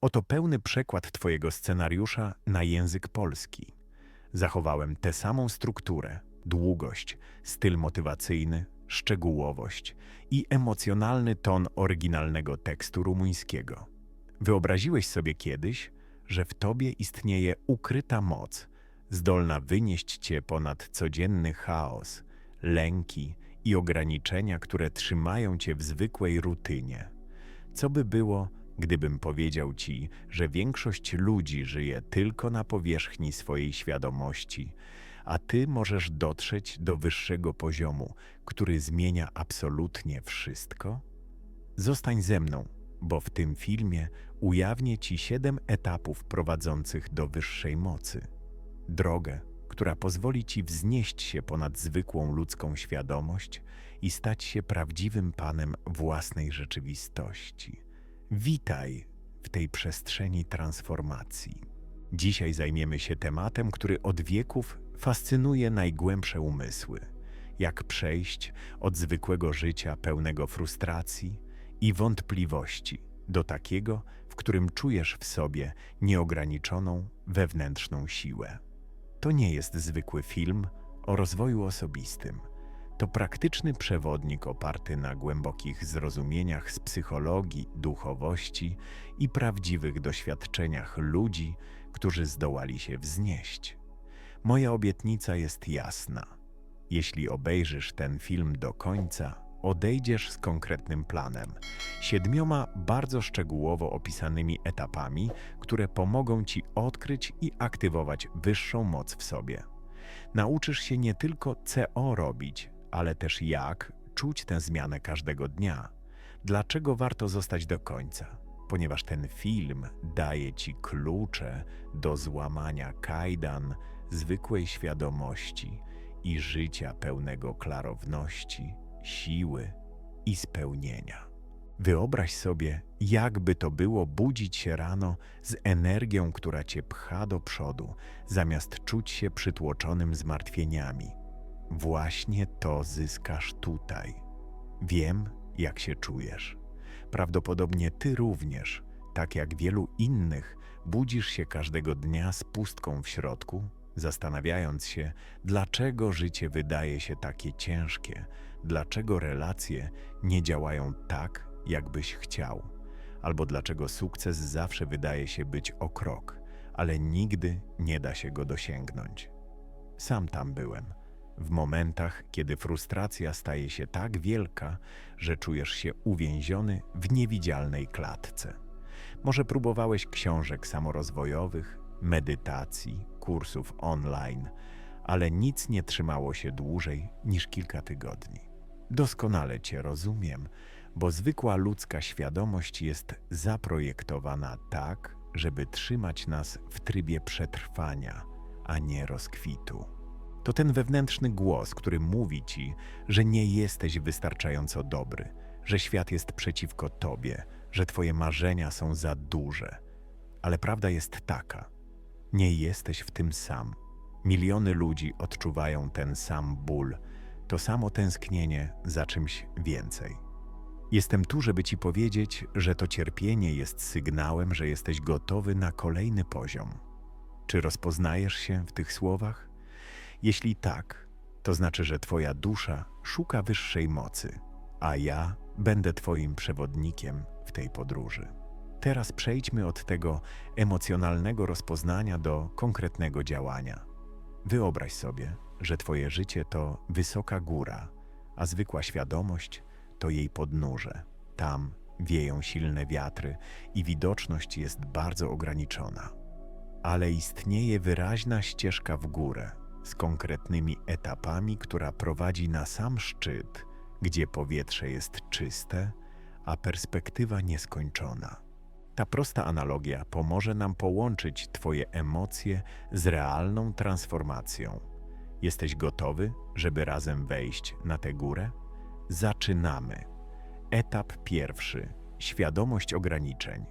Oto pełny przekład Twojego scenariusza na język polski. Zachowałem tę samą strukturę, długość, styl motywacyjny, szczegółowość i emocjonalny ton oryginalnego tekstu rumuńskiego. Wyobraziłeś sobie kiedyś, że w Tobie istnieje ukryta moc, zdolna wynieść Cię ponad codzienny chaos, lęki i ograniczenia, które trzymają Cię w zwykłej rutynie. Co by było, gdybym powiedział Ci, że większość ludzi żyje tylko na powierzchni swojej świadomości, a Ty możesz dotrzeć do wyższego poziomu, który zmienia absolutnie wszystko? Zostań ze mną, bo w tym filmie ujawnię Ci siedem etapów prowadzących do wyższej mocy. Drogę, która pozwoli Ci wznieść się ponad zwykłą ludzką świadomość i stać się prawdziwym panem własnej rzeczywistości. Witaj w tej przestrzeni transformacji. Dzisiaj zajmiemy się tematem, który od wieków fascynuje najgłębsze umysły. Jak przejść od zwykłego życia pełnego frustracji i wątpliwości do takiego, w którym czujesz w sobie nieograniczoną wewnętrzną siłę. To nie jest zwykły film o rozwoju osobistym. To praktyczny przewodnik oparty na głębokich zrozumieniach z psychologii, duchowości i prawdziwych doświadczeniach ludzi, którzy zdołali się wznieść. Moja obietnica jest jasna. Jeśli obejrzysz ten film do końca, odejdziesz z konkretnym planem, siedmioma bardzo szczegółowo opisanymi etapami, które pomogą ci odkryć i aktywować wyższą moc w sobie. Nauczysz się nie tylko CO robić, ale też jak czuć tę zmianę każdego dnia. Dlaczego warto zostać do końca? Ponieważ ten film daje ci klucze do złamania kajdan zwykłej świadomości i życia pełnego klarowności, siły i spełnienia. Wyobraź sobie, jakby to było budzić się rano z energią, która cię pcha do przodu, zamiast czuć się przytłoczonym zmartwieniami. Właśnie to zyskasz tutaj. Wiem, jak się czujesz. Prawdopodobnie ty również, tak jak wielu innych, budzisz się każdego dnia z pustką w środku, zastanawiając się, dlaczego życie wydaje się takie ciężkie, dlaczego relacje nie działają tak, jakbyś chciał, albo dlaczego sukces zawsze wydaje się być o krok, ale nigdy nie da się go dosięgnąć. Sam tam byłem. W momentach, kiedy frustracja staje się tak wielka, że czujesz się uwięziony w niewidzialnej klatce. Może próbowałeś książek samorozwojowych, medytacji, kursów online, ale nic nie trzymało się dłużej niż kilka tygodni. Doskonale Cię rozumiem, bo zwykła ludzka świadomość jest zaprojektowana tak, żeby trzymać nas w trybie przetrwania, a nie rozkwitu. To ten wewnętrzny głos, który mówi Ci, że nie jesteś wystarczająco dobry, że świat jest przeciwko Tobie, że Twoje marzenia są za duże. Ale prawda jest taka: nie jesteś w tym sam. Miliony ludzi odczuwają ten sam ból, to samo tęsknienie za czymś więcej. Jestem tu, żeby Ci powiedzieć, że to cierpienie jest sygnałem, że jesteś gotowy na kolejny poziom. Czy rozpoznajesz się w tych słowach? Jeśli tak, to znaczy, że Twoja dusza szuka wyższej mocy, a ja będę Twoim przewodnikiem w tej podróży. Teraz przejdźmy od tego emocjonalnego rozpoznania do konkretnego działania. Wyobraź sobie, że Twoje życie to wysoka góra, a zwykła świadomość to jej podnóże. Tam wieją silne wiatry i widoczność jest bardzo ograniczona. Ale istnieje wyraźna ścieżka w górę z konkretnymi etapami, która prowadzi na sam szczyt, gdzie powietrze jest czyste, a perspektywa nieskończona. Ta prosta analogia pomoże nam połączyć Twoje emocje z realną transformacją. Jesteś gotowy, żeby razem wejść na tę górę? Zaczynamy. Etap pierwszy. Świadomość ograniczeń.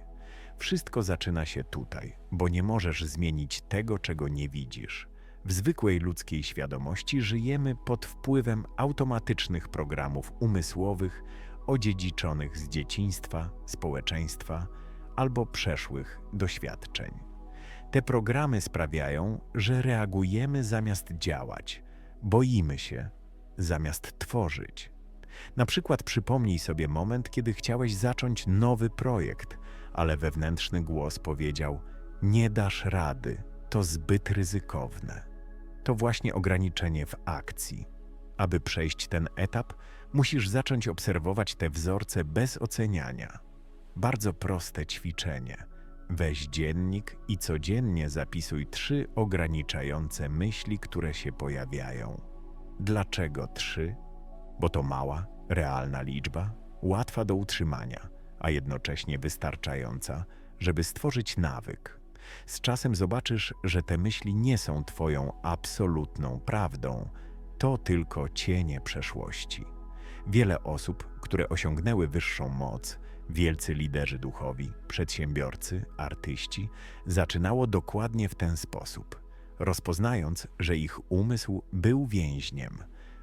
Wszystko zaczyna się tutaj, bo nie możesz zmienić tego, czego nie widzisz. W zwykłej ludzkiej świadomości żyjemy pod wpływem automatycznych programów umysłowych odziedziczonych z dzieciństwa, społeczeństwa, albo przeszłych doświadczeń. Te programy sprawiają, że reagujemy zamiast działać, boimy się zamiast tworzyć. Na przykład przypomnij sobie moment, kiedy chciałeś zacząć nowy projekt, ale wewnętrzny głos powiedział: Nie dasz rady, to zbyt ryzykowne. To właśnie ograniczenie w akcji. Aby przejść ten etap, musisz zacząć obserwować te wzorce bez oceniania. Bardzo proste ćwiczenie. Weź dziennik i codziennie zapisuj trzy ograniczające myśli, które się pojawiają. Dlaczego trzy? Bo to mała, realna liczba, łatwa do utrzymania, a jednocześnie wystarczająca, żeby stworzyć nawyk. Z czasem zobaczysz, że te myśli nie są Twoją absolutną prawdą, to tylko cienie przeszłości. Wiele osób, które osiągnęły wyższą moc, wielcy liderzy duchowi, przedsiębiorcy, artyści, zaczynało dokładnie w ten sposób, rozpoznając, że ich umysł był więźniem.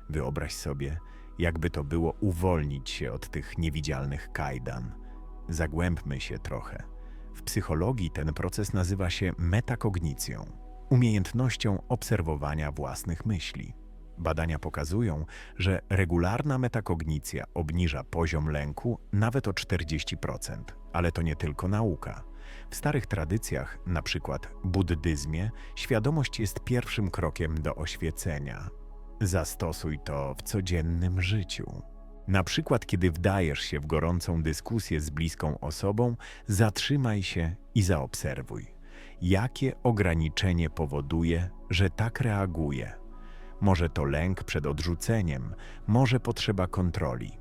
Wyobraź sobie, jakby to było uwolnić się od tych niewidzialnych kajdan. Zagłębmy się trochę. W psychologii ten proces nazywa się metakognicją, umiejętnością obserwowania własnych myśli. Badania pokazują, że regularna metakognicja obniża poziom lęku nawet o 40%, ale to nie tylko nauka. W starych tradycjach, przykład buddyzmie, świadomość jest pierwszym krokiem do oświecenia. Zastosuj to w codziennym życiu. Na przykład, kiedy wdajesz się w gorącą dyskusję z bliską osobą, zatrzymaj się i zaobserwuj, jakie ograniczenie powoduje, że tak reaguje. Może to lęk przed odrzuceniem, może potrzeba kontroli.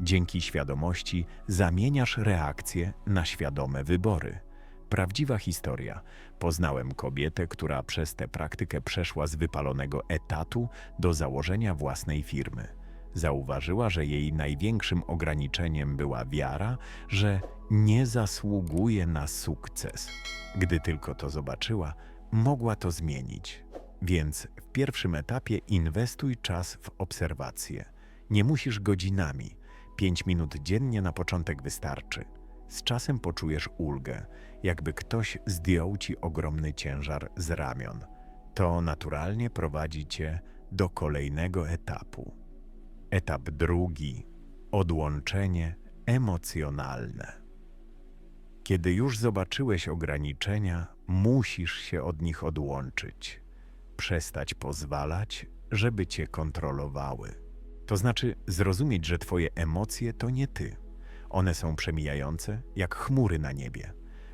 Dzięki świadomości zamieniasz reakcje na świadome wybory. Prawdziwa historia. Poznałem kobietę, która przez tę praktykę przeszła z wypalonego etatu do założenia własnej firmy. Zauważyła, że jej największym ograniczeniem była wiara, że nie zasługuje na sukces. Gdy tylko to zobaczyła, mogła to zmienić. Więc w pierwszym etapie inwestuj czas w obserwację. Nie musisz godzinami. Pięć minut dziennie na początek wystarczy. Z czasem poczujesz ulgę, jakby ktoś zdjął ci ogromny ciężar z ramion. To naturalnie prowadzi cię do kolejnego etapu. Etap drugi odłączenie emocjonalne. Kiedy już zobaczyłeś ograniczenia, musisz się od nich odłączyć przestać pozwalać, żeby cię kontrolowały. To znaczy zrozumieć, że twoje emocje to nie ty. One są przemijające, jak chmury na niebie.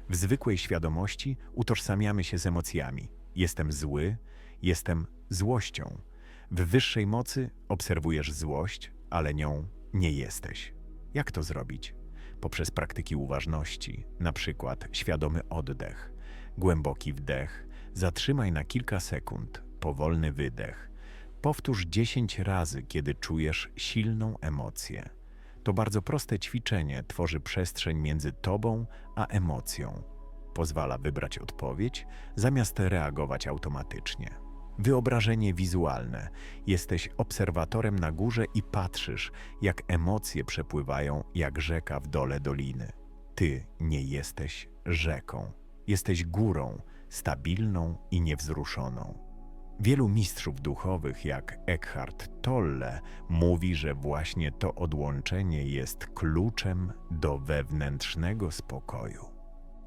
W zwykłej świadomości utożsamiamy się z emocjami. Jestem zły, jestem złością. W wyższej mocy obserwujesz złość, ale nią nie jesteś. Jak to zrobić? Poprzez praktyki uważności, na przykład świadomy oddech, głęboki wdech, Zatrzymaj na kilka sekund, powolny wydech. Powtórz 10 razy, kiedy czujesz silną emocję. To bardzo proste ćwiczenie tworzy przestrzeń między tobą a emocją. Pozwala wybrać odpowiedź, zamiast reagować automatycznie. Wyobrażenie wizualne. Jesteś obserwatorem na górze i patrzysz, jak emocje przepływają jak rzeka w dole doliny. Ty nie jesteś rzeką, jesteś górą stabilną i niewzruszoną. Wielu mistrzów duchowych, jak Eckhart Tolle, mówi, że właśnie to odłączenie jest kluczem do wewnętrznego spokoju.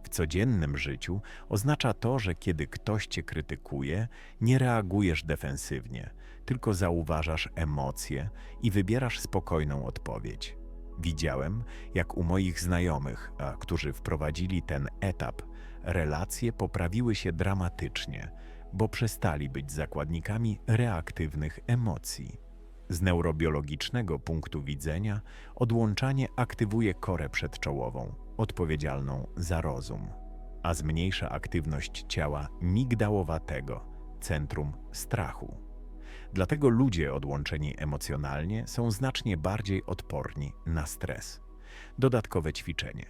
W codziennym życiu oznacza to, że kiedy ktoś cię krytykuje, nie reagujesz defensywnie, tylko zauważasz emocje i wybierasz spokojną odpowiedź. Widziałem, jak u moich znajomych, którzy wprowadzili ten etap, relacje poprawiły się dramatycznie, bo przestali być zakładnikami reaktywnych emocji. Z neurobiologicznego punktu widzenia odłączanie aktywuje korę przedczołową, odpowiedzialną za rozum, a zmniejsza aktywność ciała migdałowatego, centrum strachu. Dlatego ludzie odłączeni emocjonalnie są znacznie bardziej odporni na stres. Dodatkowe ćwiczenie.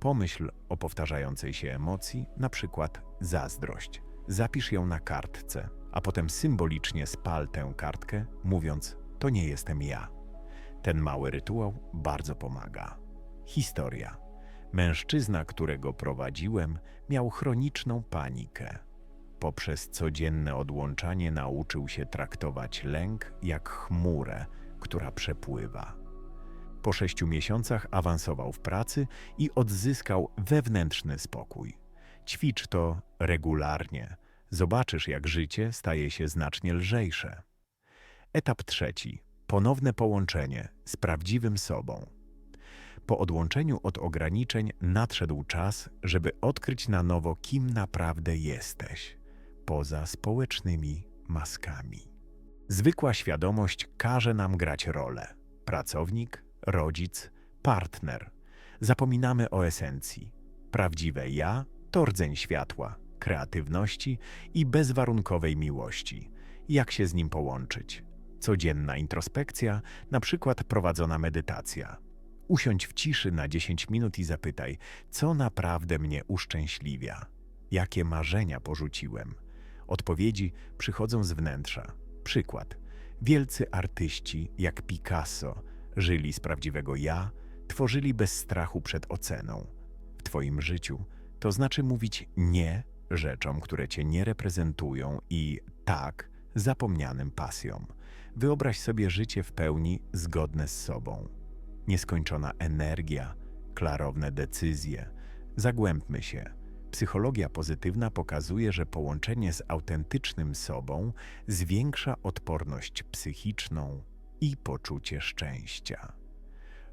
Pomyśl o powtarzającej się emocji, na przykład zazdrość. Zapisz ją na kartce, a potem symbolicznie spal tę kartkę, mówiąc: To nie jestem ja. Ten mały rytuał bardzo pomaga. Historia. Mężczyzna, którego prowadziłem, miał chroniczną panikę. Poprzez codzienne odłączanie nauczył się traktować lęk jak chmurę, która przepływa. Po sześciu miesiącach awansował w pracy i odzyskał wewnętrzny spokój. Ćwicz to regularnie. Zobaczysz, jak życie staje się znacznie lżejsze. Etap trzeci. Ponowne połączenie z prawdziwym sobą. Po odłączeniu od ograniczeń nadszedł czas, żeby odkryć na nowo, kim naprawdę jesteś, poza społecznymi maskami. Zwykła świadomość każe nam grać rolę: pracownik, rodzic, partner. Zapominamy o esencji. Prawdziwe ja to rdzeń światła, kreatywności i bezwarunkowej miłości. Jak się z nim połączyć? Codzienna introspekcja, na przykład prowadzona medytacja. Usiądź w ciszy na 10 minut i zapytaj, co naprawdę mnie uszczęśliwia, jakie marzenia porzuciłem. Odpowiedzi przychodzą z wnętrza. Przykład. Wielcy artyści, jak Picasso, żyli z prawdziwego ja, tworzyli bez strachu przed oceną. W Twoim życiu to znaczy mówić nie rzeczom, które Cię nie reprezentują i tak zapomnianym pasjom. Wyobraź sobie życie w pełni zgodne z sobą. Nieskończona energia, klarowne decyzje. Zagłębmy się. Psychologia pozytywna pokazuje, że połączenie z autentycznym sobą zwiększa odporność psychiczną i poczucie szczęścia.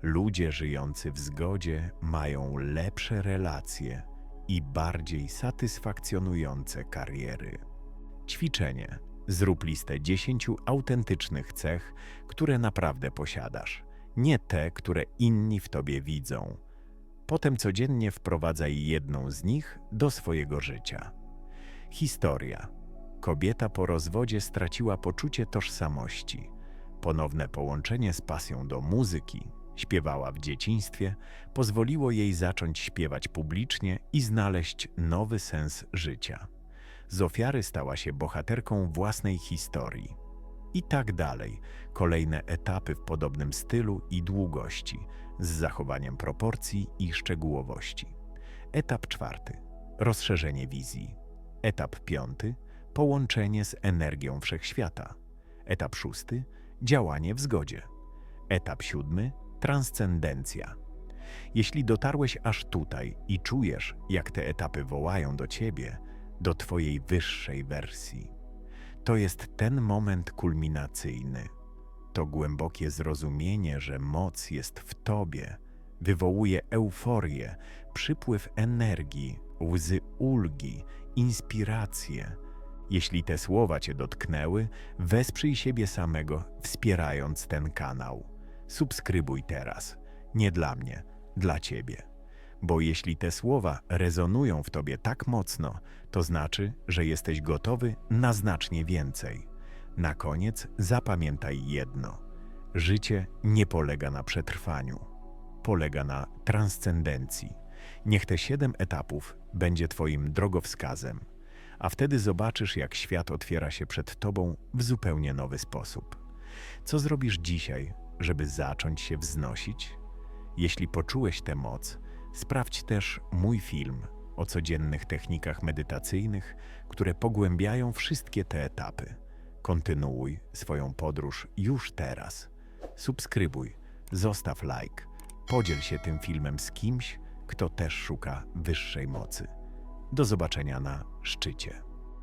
Ludzie żyjący w zgodzie mają lepsze relacje i bardziej satysfakcjonujące kariery. Ćwiczenie. Zrób listę 10 autentycznych cech, które naprawdę posiadasz, nie te, które inni w tobie widzą. Potem codziennie wprowadzaj jedną z nich do swojego życia. Historia. Kobieta po rozwodzie straciła poczucie tożsamości. Ponowne połączenie z pasją do muzyki, śpiewała w dzieciństwie, pozwoliło jej zacząć śpiewać publicznie i znaleźć nowy sens życia. Z ofiary stała się bohaterką własnej historii. I tak dalej, kolejne etapy w podobnym stylu i długości, z zachowaniem proporcji i szczegółowości. Etap czwarty rozszerzenie wizji. Etap piąty połączenie z energią wszechświata. Etap szósty działanie w zgodzie. Etap siódmy transcendencja. Jeśli dotarłeś aż tutaj i czujesz, jak te etapy wołają do ciebie, do twojej wyższej wersji, to jest ten moment kulminacyjny. To głębokie zrozumienie, że moc jest w tobie, wywołuje euforię, przypływ energii, łzy ulgi, inspirację. Jeśli te słowa cię dotknęły, wesprzyj siebie samego, wspierając ten kanał. Subskrybuj teraz. Nie dla mnie, dla ciebie. Bo jeśli te słowa rezonują w tobie tak mocno, to znaczy, że jesteś gotowy na znacznie więcej. Na koniec zapamiętaj jedno: życie nie polega na przetrwaniu, polega na transcendencji. Niech te siedem etapów będzie Twoim drogowskazem, a wtedy zobaczysz, jak świat otwiera się przed Tobą w zupełnie nowy sposób. Co zrobisz dzisiaj, żeby zacząć się wznosić? Jeśli poczułeś tę moc, sprawdź też mój film o codziennych technikach medytacyjnych, które pogłębiają wszystkie te etapy. Kontynuuj swoją podróż już teraz. Subskrybuj, zostaw like, podziel się tym filmem z kimś, kto też szuka wyższej mocy. Do zobaczenia na szczycie.